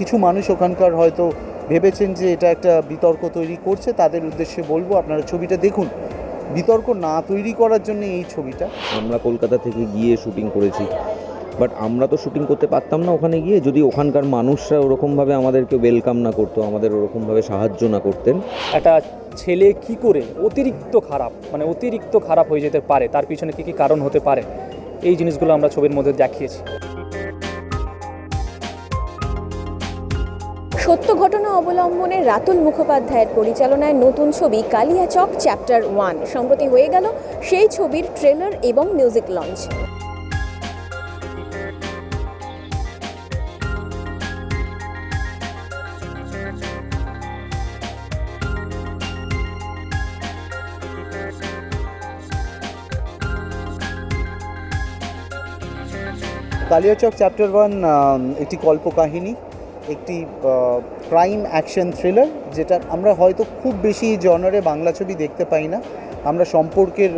কিছু মানুষ ওখানকার হয়তো ভেবেছেন যে এটা একটা বিতর্ক তৈরি করছে তাদের উদ্দেশ্যে বলব আপনারা ছবিটা দেখুন। বিতর্ক না তৈরি করার জন্য এই ছবিটা। আমরা কলকাতা থেকে গিয়ে শুটিং করেছি বাট আমরা তো শুটিং করতে পারতাম না ওখানে গিয়ে। যদি ওখানকার মানুষরা ওরকমভাবে আমাদেরকে ওয়েলকাম না করতো আমাদের ওরকমভাবে সাহায্য না করতেন। একটা ছেলে কি করে? অতিরিক্ত খারাপ মানে অতিরিক্ত খারাপ হয়ে যেতে পারে তার পিছনে কী কী কারণ হতে পারে? এই জিনিসগুলো আমরা ছবির মধ্যে দেখিয়েছি। সত্য ঘটনা অবলম্বনে রাতুল মুখোপাধ্যায়ের পরিচালনায় নতুন ছবি কালিয়াচক চ্যাপ্টার ওয়ান। সম্প্রতি হয়ে গেল সেই ছবির ট্রেলার এবং music launch. Kaliachak chapter one একটি কল্পকাহিনী। একটি ক্রাইম অ্যাকশন থ্রিলার যেটা আমরা হয়তো খুব বেশি জনারে বাংলা ছবি দেখতে পাই না। আমরা সম্পর্কের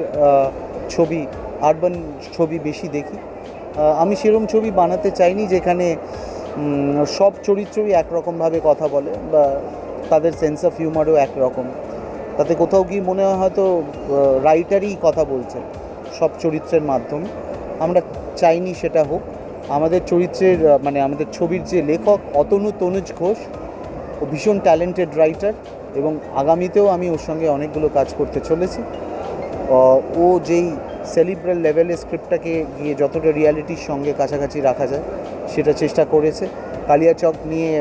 ছবি আরবান ছবি বেশি দেখি। আমি সেরম ছবি বানাতে চাইনি যেখানে সব চরিত্রই একরকমভাবে কথা বলে বা তাদের সেন্স অফ হিউমারও একরকম। তাতে কোথাও গিয়ে মনে হয় হয়তো রাইটারই কথা বলছে সব চরিত্রের মাধ্যমে। আমরা চাইনি সেটা হোক। আমাদের চরিত্রের মানে আমাদের ছবির যে লেখক অতনু তনুজ ঘোষ, ও ভীষণ ট্যালেন্টেড রাইটার এবং আগামীতেও আমি ওর সঙ্গে অনেকগুলো কাজ করতে চলেছি। ও যেই সেলিব্রাল লেভেলের স্ক্রিপ্টটাকে গিয়ে যতটা রিয়ালিটির সঙ্গে কাছাকাছি রাখা যায়, সেটা চেষ্টা করেছে। কালিয়াচক নিয়ে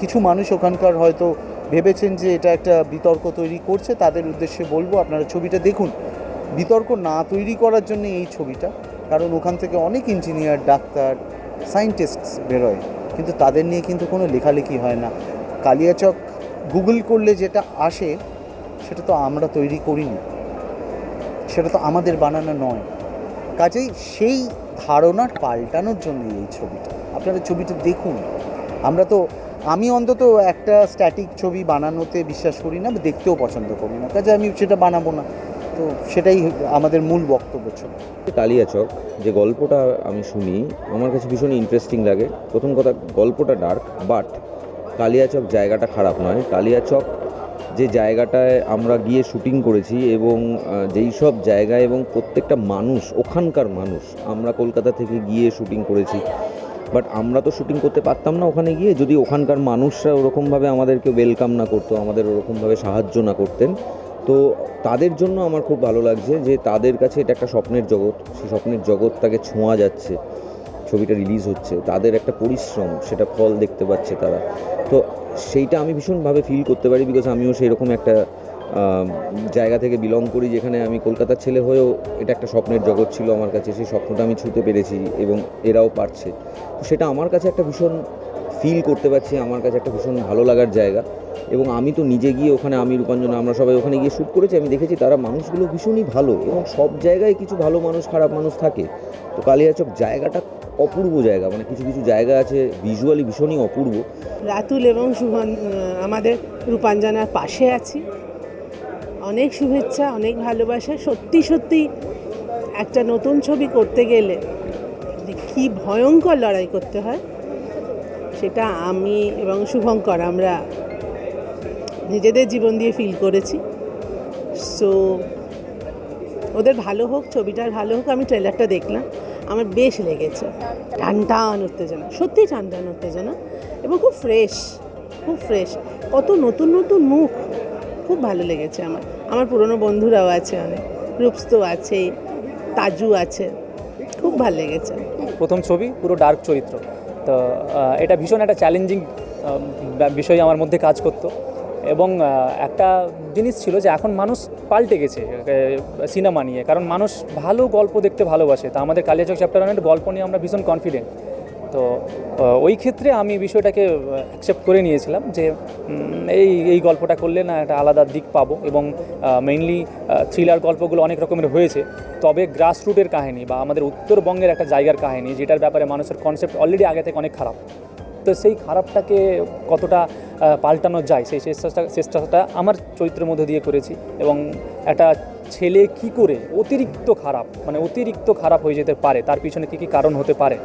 কিছু মানুষ ওখানকার হয়তো ভেবেছেন যে এটা একটা বিতর্ক তৈরি করছে, তাদের উদ্দেশ্যে বলব আপনারা ছবিটা দেখুন। বিতর্ক না তৈরি করার জন্য এই ছবিটা। কারণ ওখান থেকে অনেক ইঞ্জিনিয়ার ডাক্তার সায়েন্টিস্ট বেরোয়। কিন্তু তাদের নিয়ে কিন্তু কোনো লেখালেখি হয় না। কালিয়াচক গুগল করলে যেটা আসে, সেটা তো আমরা তৈরি করিনি। সেটা তো আমাদের বানানো নয়। কাজেই সেই ধারণা পাল্টানোর জন্য এই ছবিটা। আপনারা ছবিটা দেখুন। আমরা তো, আমি অন্তত একটা স্ট্যাটিক ছবি বানানোতে বিশ্বাস করি না দেখতেও পছন্দ করি না। কাজে আমি সেটা বানাবো না। তো সেটাই আমাদের মূল বক্তব্য ছিল। কালিয়াচক যে গল্পটা আমি শুনি, আমার কাছে ভীষণ ইন্টারেস্টিং লাগে। প্রথম কথা, গল্পটা ডার্ক বাট কালিয়াচক জায়গাটা খারাপ নয়। কালিয়াচক যে জায়গাটায় আমরা গিয়ে শুটিং করেছি এবং যেই সব জায়গায় এবং প্রত্যেকটা মানুষ, ওখানকার মানুষ, আমরা কলকাতা থেকে গিয়ে শুটিং করেছি। বাট আমরা তো শুটিং করতে পারতাম না ওখানে গিয়ে। যদি ওখানকার মানুষরা ওরকমভাবে আমাদেরকে ওয়েলকাম না করতো, আমাদের ওরকমভাবে সাহায্য না করতেন তো তাদের জন্য আমার খুব ভালো লাগছে যে তাদের কাছে এটা একটা স্বপ্নের জগৎ। সেই স্বপ্নের জগৎটাকে ছোঁয়া যাচ্ছে, ছবিটা রিলিজ হচ্ছে, তাদের একটা পরিশ্রম, সেটা ফল দেখতে পাচ্ছে তারা। তো সেইটা আমি ভীষণভাবে ফিল করতে পারি বিকজ আমিও সেই রকম একটা জায়গা থেকে বিলং করি যেখানে আমি কলকাতার ছেলে হয়েও এটা একটা স্বপ্নের জগৎ ছিল আমার কাছে সেই স্বপ্নটা আমি ছুঁতে পেরেছি এবং এরাও পারছে। তো সেটা আমার কাছে একটা ভীষণ ফিল করতে পারছি আমার কাছে একটা ভীষণ ভালো লাগার জায়গা এবং আমি তো নিজে গিয়ে ওখানে আমি রূপাঞ্জনা আমরা সবাই ওখানে গিয়ে শ্যুট করেছি আমি দেখেছি তারা মানুষগুলো ভীষণই ভালো এবং সব জায়গায় কিছু ভালো মানুষ খারাপ মানুষ থাকে। তো কালিয়াচক জায়গাটা অপূর্ব জায়গা মানে কিছু কিছু জায়গা আছে ভিজুয়ালি ভীষণই অপূর্ব। রাতুল এবং আহ, আমাদের রূপাঞ্জনার পাশে আছি। অনেক শুভেচ্ছা, অনেক ভালোবাসা। সত্যি সত্যি একটা নতুন ছবি করতে গেলে কী ভয়ঙ্কর লড়াই করতে হয়, সেটা আমি এবং শুভঙ্কর আমরা নিজেদের জীবন দিয়ে ফিল করেছি। সো ওদের ভালো হোক, ছবিটার ভালো হোক, আমি ট্রেলারটা দেখলাম। আমার বেশ লেগেছে। টান টান উত্তেজনা, সত্যি টান টান উত্তেজনা এবং খুব ফ্রেশ খুব ফ্রেশ কত নতুন নতুন মুখ। খুব ভালো লেগেছে আমার। আমার পুরনো বন্ধুরাও আছে অনেক। রূপস্তো আছে তাজু আছে, খুব ভালো লেগেছে। প্রথম ছবি, পুরো ডার্ক চরিত্র। তো এটা ভীষণ একটা চ্যালেঞ্জিং বিষয় আমার মধ্যে কাজ করতো। এবং একটা জিনিস ছিল যে এখন মানুষ পাল্টে গেছে সিনেমা নিয়ে। কারণ মানুষ ভালো গল্প দেখতে ভালোবাসে। তা আমাদের কালিয়াচক চ্যাপ্টার গল্প নিয়ে আমরা ভীষণ কনফিডেন্ট তো ওই ক্ষেত্রে আমি বিষয়টাকে অ্যাকসেপ্ট করে নিয়েছিলাম যে এই এই গল্পটা করলে না একটা আলাদা দিক পাবো এবং মেইনলি থ্রিলার গল্পগুলো অনেক রকমের হয়েছে। তবে গ্রাসরুটের কাহিনী বা আমাদের উত্তরবঙ্গের একটা জায়গার কাহিনী, যেটার ব্যাপারে মানুষের কনসেপ্ট অলরেডি আগে থেকে অনেক খারাপ। তো সেই খারাপটাকে কতটা পাল্টানো যায়, সেই চেষ্টাটা চেষ্টাটা আমার চরিত্রের মধ্যে দিয়ে করেছি এবং একটা ছেলে কি করে অতিরিক্ত খারাপ মানে অতিরিক্ত খারাপ হয়ে যেতে পারে, তার পিছনে কী কী কারণ হতে পারে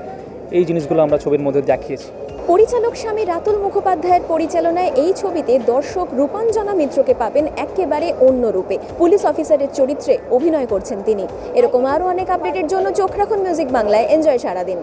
এই জিনিসগুলো আমরা ছবির মধ্যে দেখিয়েছি। পরিচালক স্বামী রাতুল মুখোপাধ্যায়ের পরিচালনায় এই ছবিতে দর্শক রূপাঞ্জনা মিত্রকে পাবেন একেবারে অন্য রূপে। পুলিশ অফিসারের চরিত্রে অভিনয় করছেন তিনি। এরকম আরও অনেক আপডেটের জন্য চোখ রাখুন মিউজিক বাংলায়। এনজয় সারাদিন।